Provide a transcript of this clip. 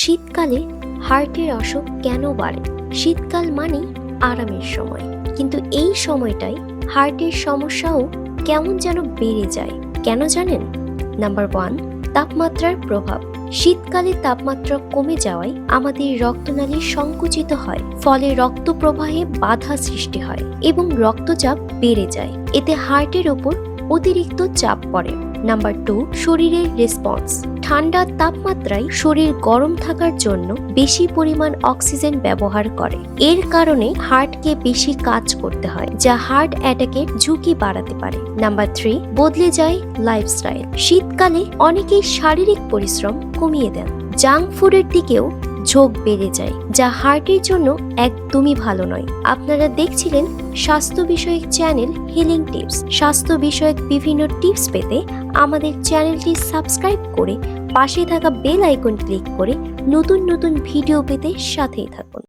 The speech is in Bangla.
শীতকালে হার্টের অসুখ কেন বাড়ে? শীতকাল মানেই আরামের সময়। কিন্তু এই সময়টায় হার্টের সমস্যাও কেমন যেন বেড়ে যায়, কেন জানেন? নাম্বার ওয়ান, তাপমাত্রার প্রভাব। শীতকালে তাপমাত্রা কমে যাওয়ায় আমাদের রক্তনালী সংকুচিত হয়, ফলে রক্ত প্রবাহে বাধা সৃষ্টি হয় এবং রক্তচাপ বেড়ে যায়। এতে হার্টের ওপর অতিরিক্ত চাপ পড়ে। নাম্বার টু, শরীরের রেসপন্স। ঠান্ডা তাপমাত্রায় শরীর গরম থাকার জন্য বেশি পরিমাণ অক্সিজেন ব্যবহার করে। এর কারণে হার্টকে বেশি কাজ করতে হয়, যা হার্ট অ্যাটাকের ঝুঁকি বাড়াতে পারে। নাম্বার থ্রি, বদলে যায় লাইফস্টাইল। শীতকালে অনেকেই শারীরিক পরিশ্রম কমিয়ে দেন। জাঙ্ক ফুডের দিকেও ঝোঁক বেড়ে যায়, যা হার্টের জন্য একদমই ভালো নয়। আপনারা দেখছিলেন স্বাস্থ্য বিষয়ক চ্যানেল হিলিং টিপস স্বাস্থ্য বিষয়ক বিভিন্ন টিপস পেতে আমাদের চ্যানেলটি সাবস্ক্রাইব করে পাশে থাকা বেল আইকন ক্লিক করে নতুন নতুন ভিডিও পেতে সাথেই থাকুন।